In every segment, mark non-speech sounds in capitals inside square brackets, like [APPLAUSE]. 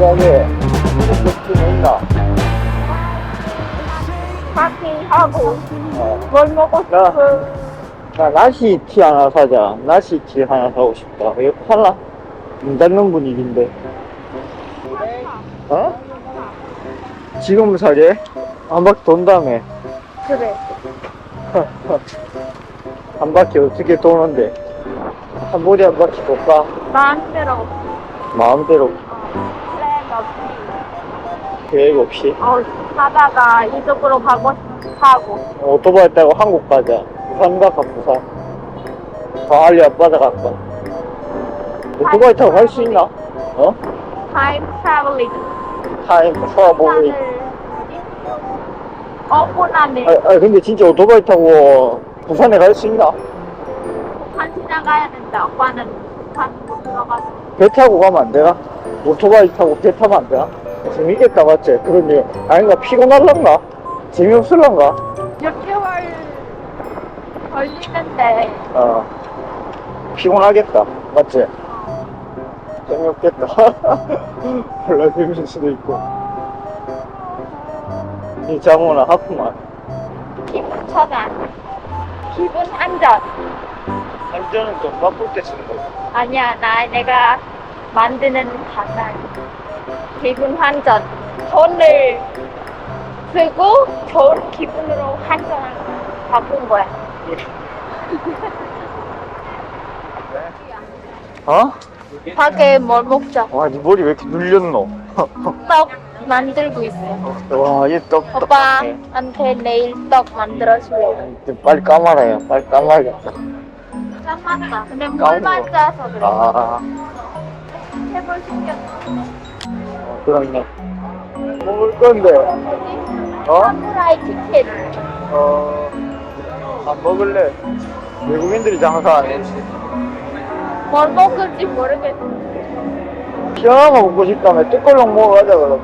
시간에 목적지는 있나? 파티하고 어. 뭘 먹고 나- 싶은 나 나시 티 하나 사자. 나시 티 하나 사고 싶다. 이거 팔라? 문 닫는 분위기인데. 어? 지금 사게? 한 바퀴 돈 다음에. 그래 [LAUGHS] 한 바퀴 어떻게 도는데? 한 머리 한 바퀴 돌까? 마음대로 마음대로 없이 계획 없이. 어, 하다가 이쪽으로 가고 싶하고 오토바이 타고 한국 가자. 부산 갈까, 부산? 광안리 앞바다 갈까? 오토바이 타고 갈 수 있나? 어? 타임 트래블링 타임 트러블. 어, 오나네 아, 아, 근데 진짜 오토바이 타고 부산에 갈 수 있나? 한 시간 가야 된다 오빠는 부산 못 들어가서 배 타고 가면 안 되나? 오토바이 타고 배 타면 안 되나? 재밌겠다, 맞지? 그러니, 아닌가, 피곤할란가? 재미없을란가? 몇 개월 걸리는데 어. 피곤하겠다, 맞지? 재미없겠다. [LAUGHS] 몰라, 재밌을 수도 있고. 이 장호는 하프만. 기분 전환 기분 안전 안전은 좀 바쁠 때 쓰는 거지. 아니야 나 내가 만드는 장난 기분 환전 돈을 쓰고 좋은 기분으로 환전을 바꾼 거야 어? 밖에 뭘 먹자 와, 네 머리 왜 이렇게 눌렸노? 떡 만들고 있어 와, 얘 떡, 떡. 오빠한테 내일 떡 만들어줄래 빨리 까말아요. 빨리 까말겠다. 짠 맞다 근데 까먹어. 물만 짜서 그래 아, 해볼 생겼어 어, 그렇네. 먹을 건데, 어? 사무라이 치킨 어, 안 먹을래. 외국인들이 장사하네. 뭘 먹을지 모르겠어 시원한 거 먹고 싶다며 뚜껑랑 먹어가자, 그럼.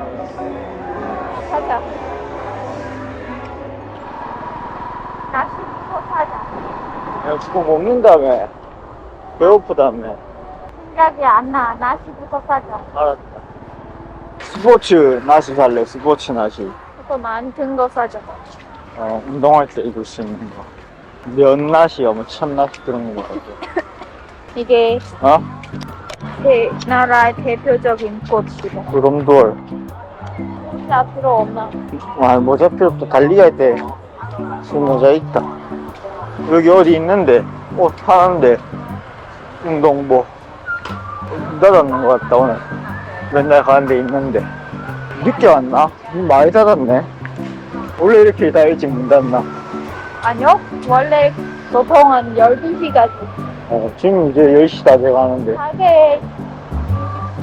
사자 나시부터 사자 야, 그거 먹는다며. 배고프다며. 생각이 안 나. 나시부터 사자. 알았다. 스포츠 나시 살래, 스포츠 나시. 그거 많은 거 사자. 어, 운동할 때 입을 수 있는 거. 면 나시야, 뭐, 천 나시 그런 거 같아. [LAUGHS] 이게 어? 제 나라의 대표적인 꽃이고. 구름돌. 진짜 필요 없나? 아, 모자 필요 없다. 달리기 할 때, 술 모자 있다. 여기 어디 있는데, 옷 파는데, 운동복. 닫았는 것 같다, 오늘. 맨날 가는 데 있는데. 늦게 왔나? 많이 닫았네. 원래 이렇게 다 일찍 문 닫나? 아니요. 원래 보통은 12시까지. 어, 지금 이제 10시 다 돼가는데. 가게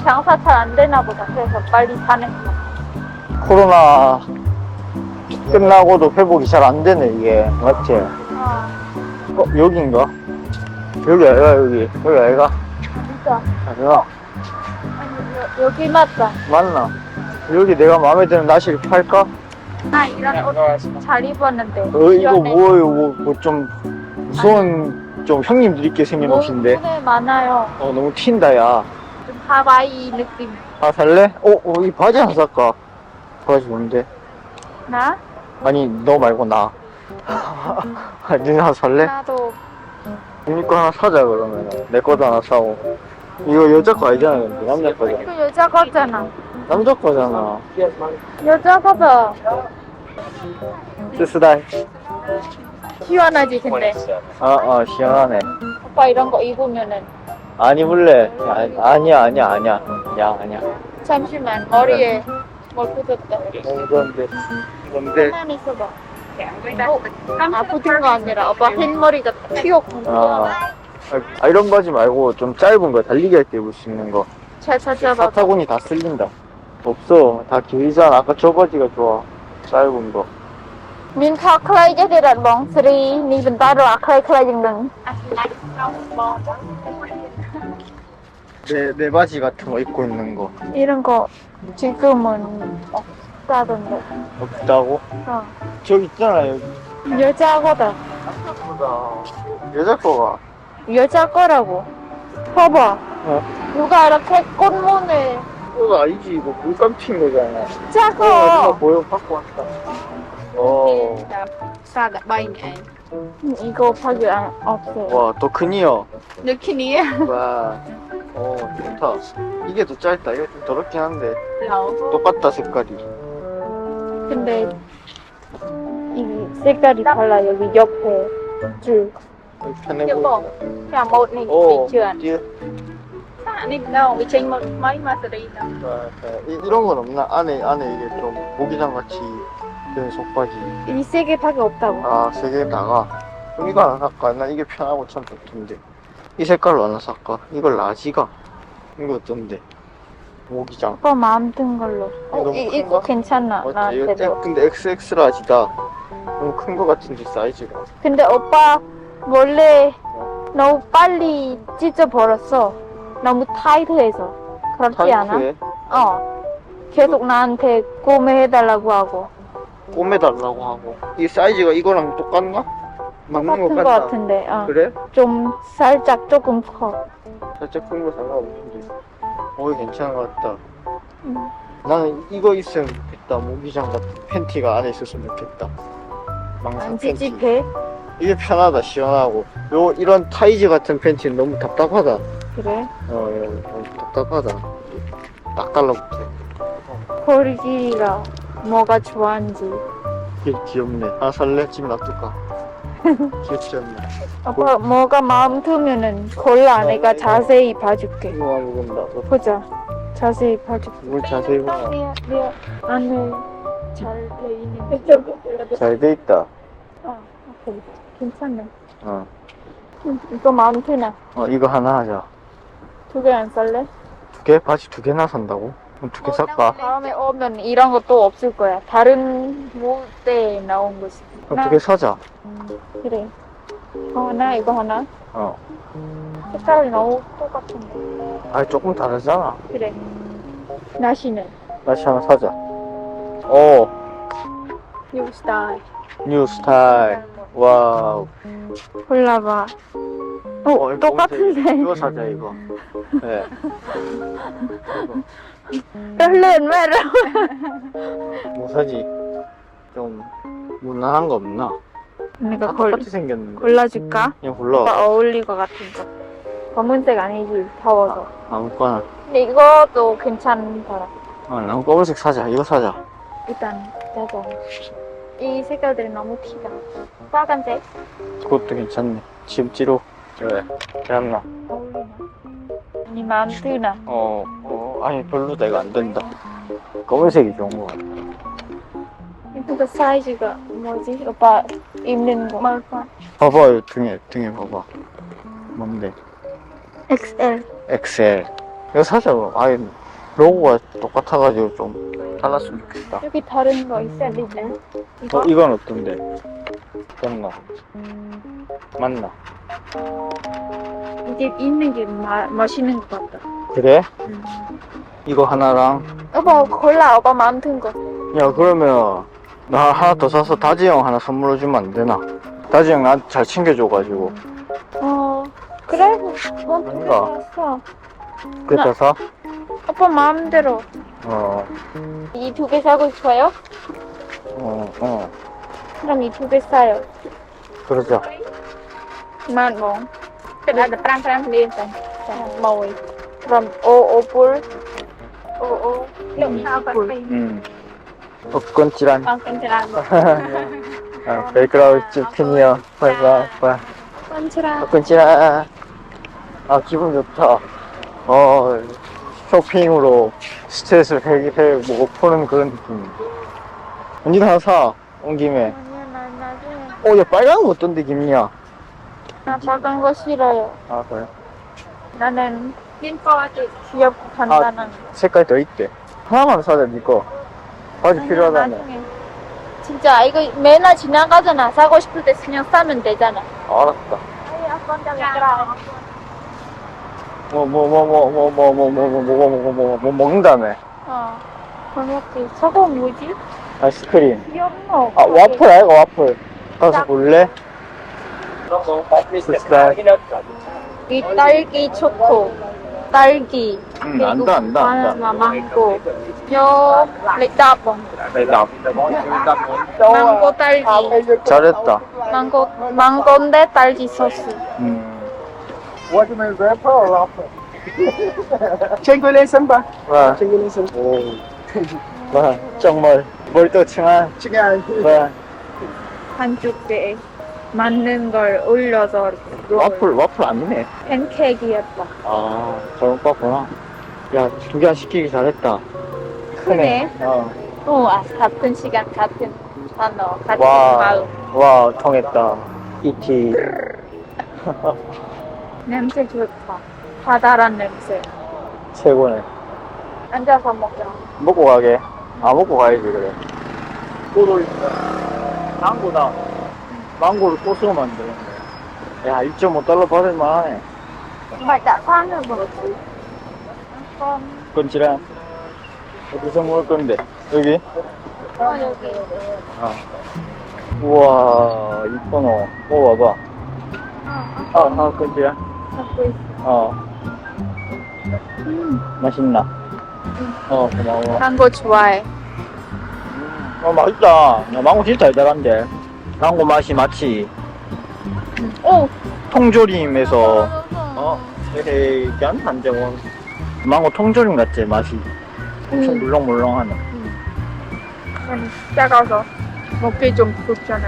장사 잘 안 되나 보다. 그래서 빨리 사는 거. 코로나 끝나고도 회복이 잘 안 되네, 이게. 맞지? 아, 어, 여긴가? 여기 아이가, 여기. 여기 아이가? 진짜. 아니야. 아니, 여, 여기 맞다. 맞나? 여기 내가 마음에 드는 나시를 팔까? 나 이런 옷 잘 입었는데. 어, 이거 뭐예요? 뭐, 뭐 좀, 무서운, 좀 형님들 있게 생긴 옷인데. 눈에 많아요. 어, 너무 튄다, 야. 좀 하와이 느낌. 아, 살래? 어, 어, 이 바지 하나 살까? 바지 뭔데? 나? 아니, 너 말고 나. 아, 니네 하나 살래? 나도 니네 거 하나 사자, 그러면. 내 거도 하나 사고. 이거 여자 거 아니잖아, 근데. 남자 거잖아. 그 여자 거잖아. 남자 거잖아. 여자 거다. 쓰쓰다. 시원하지 근데. 아, 아, 시원하네. 오빠 이런 거 입으면은 안 입을래. 아, 아니야, 아니야, 아니야. 야, 아니야. 잠시만 머리에 뭘 붙였다. 너무 좋은데. 뭔데? 가만히 있어봐. 어? 아 붙은 거 아니라 오빠 흰머리가 튀었구나. 아, 아, 이런 바지 말고 좀 짧은 거, 달리기 할 때 입을 수 있는 거. 잘 찾아봐. 사타구니 다 쓸린다. 없어. 다 길잖아. 아까 저 바지가 좋아. 짧은 거. មានខោខ្លីចេះទេរត់បងស្រីនេះបន្តរកខ្លីខ្លីយ៉ាងនឹង 내, 내 바지 같은 거 입고 있는 거. 이런 거 지금은 없다던데. 없다고? 어. 저기 있잖아, 여기. 여자 거다. 보다. 여자 거가. 여자 거라고. 봐봐. 어. 누가 이렇게 꽃무늬 그거 아니지 이거 물감 튄 거잖아 작아. 보여 갖고 왔다 어. Lại bay này? 이거 밖에 안 없어. 와, 더 크니요. 느낌이야. [LAUGHS] 와, 어, 좋다. 이게 더 짧다. 이거 좀 더럽긴 한데. 어. 똑같다, 색깔이. 근데 이 색깔이 달라 여기 옆에 줄. Chưa bộ. Cả một này 오, bị trượt. 뒤에. À, này đâu bị tranh một mấy mà từ đây đâu. 와, 이, 이런 건 없나? 안에, 안에 이게 좀 모기장 같이 된 속바지. 이세 개밖에 없다고. 아, 세 개 다가. 그럼 이거 하나 살까? 나 이게 편하고 참 좋던데. 이 색깔로 하나 살까? 이걸 라지가. 이거 어떤데? 모기장. 오빠 마음 든 걸로. 어, 너무 이, 큰가? 이거 괜찮아 어째? 이거 나한테도. 땡- 근데 XX 라지다. 너무 큰 거 같은데, 사이즈가. 근데 오빠 원래 너무 빨리 찢어버렸어. 너무 타이트해서. 그렇지 않아? 타이트해. 어. 계속 나한테 구매해달라고 하고. 꼬매달라고 하고 이 사이즈가 이거랑 똑같나? 맞는 것 똑같은 거 같나? 같은데. 어. 그래? 좀 살짝 조금 커. 살짝 큰거 상관없는데 어 이거 괜찮은 것 같다 음. 나는 이거 있으면 좋겠다 모기장 같은 팬티가 안에 있었으면 좋겠다 망사 안 팬티 찝찝해? 이게 편하다 시원하고 요 이런 타이즈 같은 팬티는 너무 답답하다 그래? 어 너무 답답하다 딱 달라붙어 길이가 뭐가 좋아하는지. 귀, 귀엽네 하나 살래? 집에 놔둘까? [LAUGHS] 귀엽지 않나? 오빠 뭐가 마음 들면은 골라. 어, 내가. 자세히 봐줄게. 이거 먹은다 보자. 자세히 봐줄게. 뭘 자세히 봐 내, 내 안에 잘돼 있는. 잘 돼 있다 어, 오케이. 괜찮네. 어. 음, 이거 드나? 어 이거 하나 하자 두 개 안 살래? 두 개? 바지 두 개나 산다고? 그럼 두개 살까? 다음에 오면 이런 것도 없을 거야. 다른 무대에 나온 것이. 그럼 두 개 사자 그래. 어, 하나, 이거 하나. 어 색깔이 너무 똑같은데. 아니 조금 다르잖아 그래. 나시는 다시 하나 사자 오 뉴 스타일. 뉴 스타일 와우 골라봐. 어, 어, 똑같은데. 이거 사자 이거 네 얼른 말아. 뭐 사지? 좀 무난한 거 없나? 내가 다 골, 똑같이 생겼는데 골라줄까? 그냥 골라 오빠 어울릴 것 같은 거. 검은색 아니지, 더워서. 아무거나 근데 이것도 괜찮더라. 어, 난 검은색 사자 이거 사자 일단, 짜자. 이 색깔들이 너무 티가. 빨간색 그것도 괜찮네 지음찌로 그래 괜찮나? 어울리나? 아니, 마음 드나? 어, 어 아니 별로다 이거 안 된다 검은색이 좋은 거 같아 이거 사이즈가 뭐지? 오빠 입는 거. 말파. 봐봐요 등에 등에 봐봐 뭔데 XL. 엑셀 이거 사자 아예 로고가 똑같아가지고 좀 달랐으면 좋겠다 여기 다른 거 있어야 되지? 이거? 어 이건 어떤데 어떤가 맞나 이게 입는 게 마, 멋있는 것 같다. 그래 음. 이거 하나랑 오빠 골라. 오빠 마음 든 거. 야 그러면 나 하나 더 사서 다지 형 하나 선물로 주면 안 되나 다지 형 나한테 잘 챙겨줘가지고 어, 그래? 뭐, 뭔가? 샀어. 그다 사? 오빠 마음대로. 어, 이 두 개 사고 싶어요? 어, 어 그럼 이 두 개 사요. 그러자 만 원. 그래, 나 프랑 프랑 liền 자, mồi. 그럼 오, 오불. 오, 오. 불. 음 어, 괜찮아. [LAUGHS] 아, 베이크라우즈 피니어 바이바이 바이 괜찮아. 벚건지란 아 기분 좋다 어 쇼핑으로 스트레스를 해결해 뭐 푸는 그런 느낌 언니도 하나 사 온 김에 아니야, 나 나중에. 어, 야, 빨간 거 어떤데, 김이야? 나 빨간 거 싫어요. 아, 그래? 나는 흰거지 귀엽고 간단한 거. 색깔 더 있대. 하나만 사자, 니 거. 바지 아니야, 필요하다며. 나중에. 진짜 이거 매날 지나가잖아. 사고 싶을 때 그냥 사면 되잖아. 알았다. 아니, 아빠 랑 뭐, 뭐, 뭐, 뭐, 뭐, 뭐, 뭐, 뭐, 뭐, 뭐, 뭐, 뭐, 뭐, 뭐, 먹는다며. 어. 그렇지. 저거 뭐지? 아이스크림. 귀엽노. 아, 와플 아이가 와플. 가서 볼래? 이 딸기 초코. 딸기, 응, 안다, 안다, 안다. 바나나, 망고. 요, 레다봉. 대답. 망고 딸기. 잘했다. 망고, 망고인데 딸기 소스. 음. You mean, rapper or rapper? Sân ba. 와, lên sân. 와, 정말 멀뚱치만. Chị nghe 와, 한쪽 배에 맞는 걸 올려서 와플, 와플 아니네. 팬케이크였다. 아, 잘못 봤구나. 야, 두 개 시키기 잘했다. 크네. 어. 오, 아, 같은 시간, 같은 단어, 같은 와, 마음. 와, 통했다. 이티. [LAUGHS] 냄새 좋다. 바다란 냄새. 최고네. 앉아서 먹자. 먹고 가게. 아, 먹고 가야지, 그래. 또도 있다. 망고다. 망고를 소스로 만들었네. 야, 1.5달러 받을만 하네. Rồi một tí. Con 건지랑. 어디서 먹을 건데? 여기? 어, 여기. 아. 우와. 먹어봐봐. 어, 아, 아, 건지랑. 갖고 있어. 어, 음, 맛있나? 어, 고마워. 단거 좋아해. 어, 맛있다. 야, 망고 진짜 달달한데. 망고 맛이 마치 오! 통조림에서, 어, 에헤이, 짠, 한정원. 망고 통조림 같지, 맛이. 엄청 음. 물렁물렁하네. 좀 작아서 먹기 좀 불편해.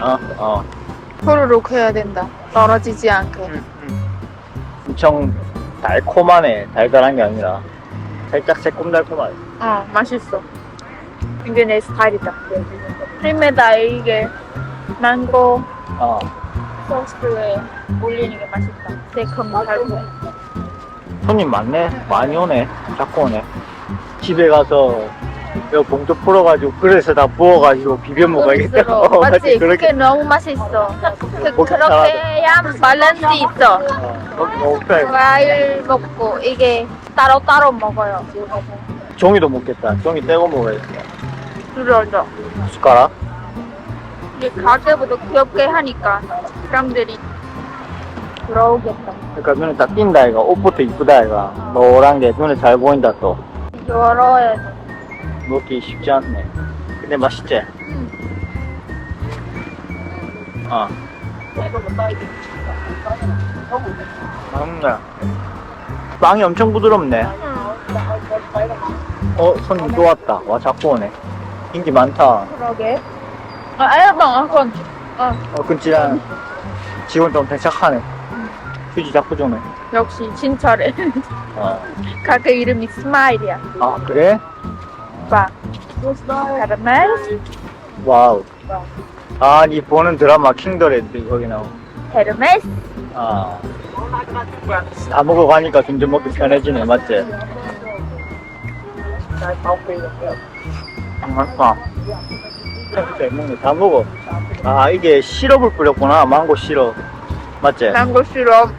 어, 어. 후루룩 해야 된다. 떨어지지 않게. 음, 음. 엄청 달콤하네. 달달한 게 아니라. 살짝 새콤달콤하네. 어, 맛있어. 이게 내 스타일이다. 프리메다 이게 망고 어. 소스에 올리는 게 맛있다. 새콤 달콤. 손님 많네. 많이 오네. 자꾸 오네. 집에 가서 여 봉투 풀어가지고 그래서 다 부어가지고 비벼 먹어야겠다. 어, [LAUGHS] 맞지? 그렇게. 너무 맛있어. 그, 먹기 그렇게 해야 밸런스 있어. 너무 편. 과일 먹고 이게 따로따로 먹어요. 종이도 먹겠다. 종이 떼고 먹어야겠다. 줄여줘. 숟가락? 이게 가게보다 귀엽게 하니까 사람들이 들어오겠다. 그러니까 눈에 딱 띈다 이가 옷부터 이쁘다 이가 노란 게 눈에 잘 보인다 또 열어야 돼. 먹기 쉽지 않네. 근데 맛있지? 어. 맛있네. 빵이 엄청 부드럽네. 어 손님 또 왔다. 와 자꾸 오네. 인기 많다. 그러게. 아, 알방, 그건. 어, 어 근치랑 직원 좀 착하네. 휴지 자꾸 주네. 역시 친절해. 어. [LAUGHS] 가게 이름이 스마일이야. 아 그래? 오빠. 카라멜, 와우 아 니 보는 드라마 킹더레드 거기 나오 헤르메스, 아. 다 먹어가니까 점점 먹기 편해지네, 맞지? 맛있다. 다 먹어. 아, 이게 시럽을 뿌렸구나, 망고 시럽. 맞지? 망고 시럽,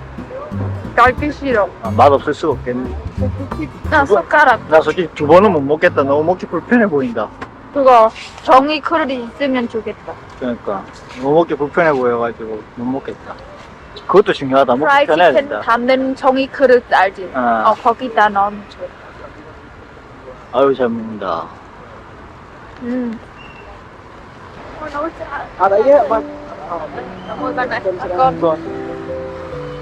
딸기 시럽. 아, 맛없을 수가 없겠네. 나 숟가락. 나 솔직히 두 번은 못 먹겠다. 너무 먹기 불편해 보인다. 그거 정이 그릇이 있으면 좋겠다. 그러니까. 너무 먹기 불편해 보여가지고 못 먹겠다. 그것도 중요하다. 먹기 프라이 편해야 치킨 된다. 담는 정이 그릇 알지? 아. 어, 거기다 넣으면 좋아. 아유, 잘 먹는다. 음. À đấy á, vâng. Ôi, bạn này, con.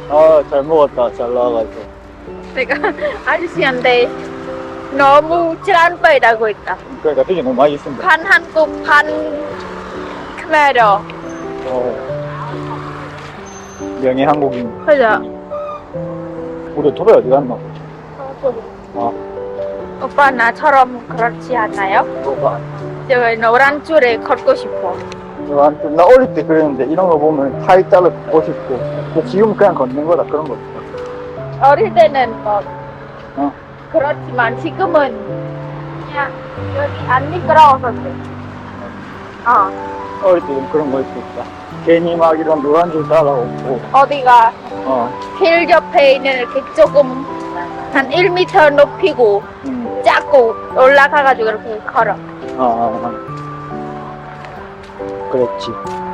아, 잘 먹었다. 잘 나와가지고. 내가 [LAUGHS] 아저씨한테 너무 짠배라고 했다. 그러니까 되게 너무 맛있습니다. 반 한국, 반 크메르. 어. 명예 한국인. 그죠? 우리 오토바이 어디 갔나? 어. 오빠 나처럼 그렇지 않나요? 뭐가? 저 노란 줄에 걷고 싶어. 나한테 나 어릴 때 그랬는데 이런 거 보면 타이 잘라 걷고 싶고. 근데 지금 그냥 걷는 거다 그런 거. 어릴 때는 뭐 어. 그렇지만 지금은 그냥 여기 안 미끄러워서 그래. 어, 어릴 때좀 그런 거 있었다. 괜히 막 이런 노란 줄 따라오고. 어디가 어. 길 옆에 있는 이렇게 조금 한 1m 높이고 음. 작고 올라가가지고 이렇게 걸어. 아, 아, 아. 그랬지.